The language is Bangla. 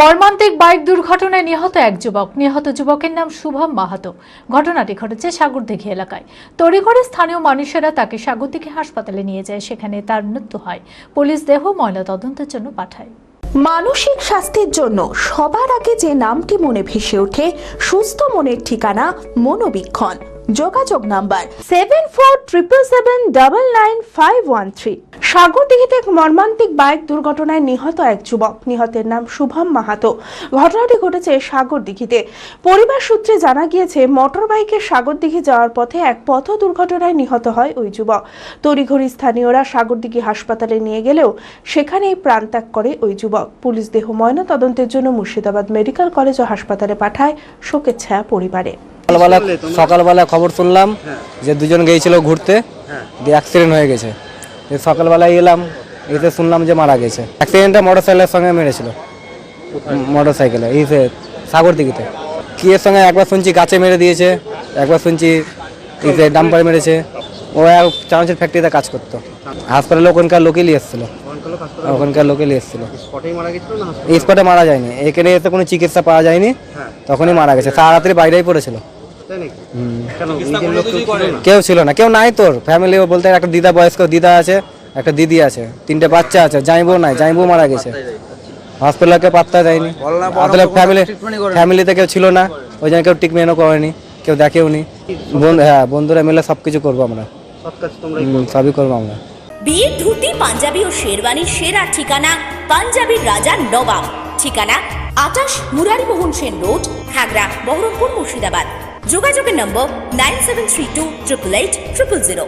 মর্মান্তিক বাইক দুর্ঘটনায় নিহত এক যুবক। নিহত যুবকের নাম শুভম মাহাতো। ঘটনাটি ঘটেছে সাগরদিঘি এলাকায়। তড়িঘড়ি স্থানীয় মানুষেরা তাকে সাগরদিঘি হাসপাতালে নিয়ে যায়। সেখানে তার মৃত্যু হয়। পুলিশ দেহ ময়না তদন্তের জন্য পাঠায়। মানসিক স্বাস্থ্যের জন্য সবার আগে যে নামটি মনে ভেসে ওঠে, সুস্থ মনের ঠিকানা মনোবীক্ষণ। যোগাযোগ number seven four triple seven double nine five one three সাগরদিঘিতে এক মর্মান্তিক বাইক দুর্ঘটনায় নিহত এক যুবক। নিহতের নাম শুভম মাহাতো। ঘটনাটি ঘটেছে সাগরদিঘিতে। পরিবার সূত্রে জানা গিয়েছে মোটর বাইকে সাগরদিঘি যাওয়ার পথে এক পথ দুর্ঘটনায় নিহত হয় ওই যুবক। তড়িঘড়ি স্থানীয়রা সাগরদিঘি হাসপাতালে নিয়ে গেলেও সেখানেই প্রাণত্যাগ করে ওই যুবক। পুলিশ দেহ ময়না তদন্তের জন্য মুর্শিদাবাদ মেডিকেল কলেজ ও হাসপাতালে পাঠায় শোকের ছায়া পরিবারে। সকালবেলা সকালবেলা খবর শুনলাম যে দুজন গিয়েছিল ঘুরতে দিয়ে অ্যাক্সিডেন্ট হয়ে গেছে। সকালবেলায় এলাম এসে শুনলাম যে মারা গেছে। অ্যাক্সিডেন্টটা মোটর সাইকেলের সঙ্গে মেরেছিল। মোটর সাইকেলে এই যে সাগর দিঘিতে কি এর সঙ্গে একবার শুনছি গাছে মেরে দিয়েছে একবার শুনছি যে ডাম্পার মেরেছে। ও এক চানাচুর ফ্যাক্টরিতে কাজ করতো। হাসপাতালে ওখানকার লোকেলই এসেছিল। ওখানকার লোকেলই এসেছিল। এই স্পটে মারা যায়নি। এখানে এসে কোনো চিকিৎসা পাওয়া যায়নি। তখনই মারা গেছে। তাড়াতাড়ি বাইরেই পড়েছিল। কেউ ছিল না কেউ নাই তোর। ফ্যামিলি বলতে একটা দিদা বয়স্ক দিদা আছে একটা দিদি আছে তিনটে বাচ্চা আছে জাইবো নাই জাইবো মারা গেছে। হসপিটালকে পাত্তা দেয়নি। আসলে ফ্যামিলি ফ্যামিলিতে কেউ ছিল না ওই জন্য কেউ ট্রিটমেন্টও করেনি কেউ দেখেও নি। বন্ধু হ্যাঁ বন্ধুরা মিলে সব কিছু করব আমরা। সবই করব আমরা। বিয়ের ধুতি পাঞ্জাবি ও শেরওয়ানির সেরা ঠিকানা পাঞ্জাবির রাজা নবাব। ঠিকানা আটাশ মুরারিমোহন সেন রোড হাগরা বহরমপুর মুর্শিদাবাদ। যোগাযোগের নম্বর nine seven three two triple eight triple zero.